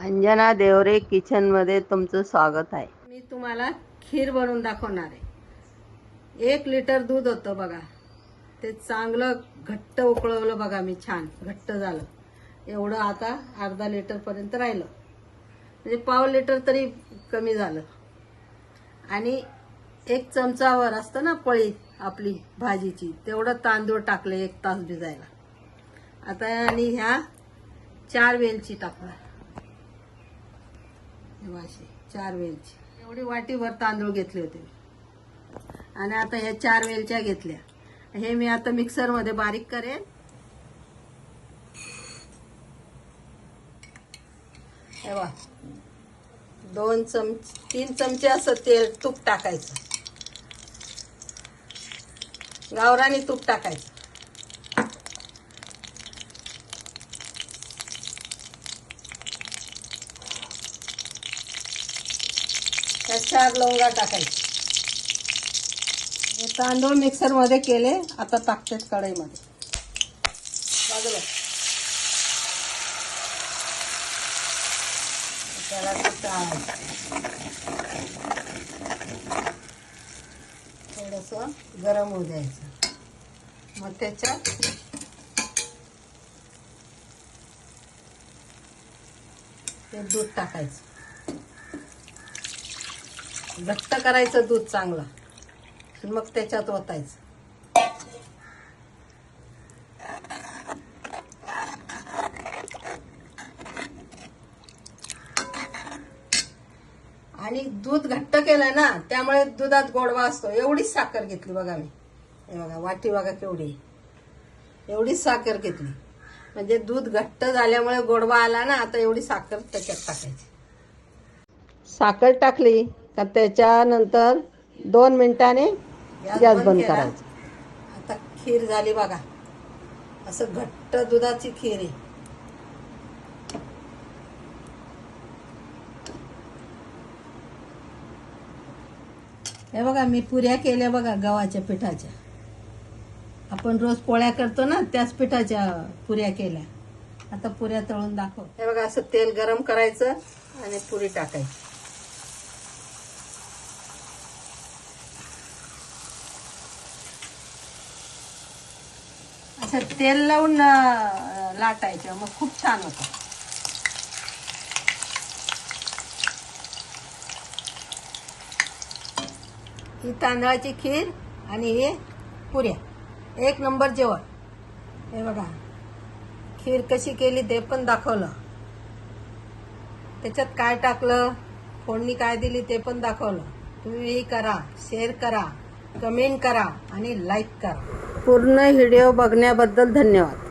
अंजना देवरे किचनमध्ये तुमचं स्वागत आहे. मी तुम्हाला खीर बनवून दाखवणार आहे. एक लिटर दूध होतं बघा. ते चांगलं घट्ट उकळवलं बघा मी छान. घट्ट झालं. एवढं आता अर्धा लिटरपर्यंत राहिलं. म्हणजे पाव लिटर तरी कमी झालं. आणि एक चमचावर असतं ना पळी आपली भाजीची तेवढं तांदूळ टाकले एक तास भिजायला. आता आणि ह्या चार वेलची टाकणार. हे चार वेलची. एवढी वाटीभर तांदूळ घेतले होते आणि आता ह्या चार वेलच्या घेतल्या. हे मी आता मिक्सरमध्ये बारीक करेन. हे वा दोन चमच तीन चमचे असं तेल तूप टाकायचं. गावरानी तूप टाकायचं. त्या चार लवंगा टाकायचे. तांदूळ मिक्सरमध्ये केले आता टाकतेच कढईमध्ये. बाजूला त्याला थोडंसं गरम होऊ द्यायचं. मग त्याच्यात ते दूध टाकायचं. घट्ट करायचं दूध चांगलं. मग त्याच्यात ओतायचं. आणि दूध घट्ट केलं ना त्यामुळे दुधात गोडवा असतो. एवढीच साखर घेतली बघा मी. हे बघा वाटी बघा केवढी. एवढीच साखर घेतली. म्हणजे दूध घट्ट झाल्यामुळे गोडवा आला ना आता एवढी साखर त्याच्यात टाकायची. साखर टाकली का त्याच्यानंतर दोन मिनिटाने गॅस बंद करायचा. आता खीर झाली बघा. असं घट्ट दुधाची खीर आहे. हे बघा मी पुऱ्या केल्या बघा गव्हाच्या पिठाच्या. आपण रोज पोळ्या करतो ना त्याच पिठाच्या पुऱ्या केल्या. आता पुऱ्या तळून दाखव. हे बघा असं तेल गरम करायचं आणि पुरी टाकायची. असं तेल लावून लाटायचं. मग खूप छान होतं. ही तांदळाची खीर आणि हे पुऱ्या. एक नंबर जेवण. हे बघा. खीर कशी केली ते पण दाखवलं. त्याच्यात काय टाकलं फोडणी काय दिली ते पण दाखवलं. तुम्ही करा शेअर करा कमेंट करा आणि लाईक करा. पूर्ण व्हिडिओ बघण्याबद्दल धन्यवाद.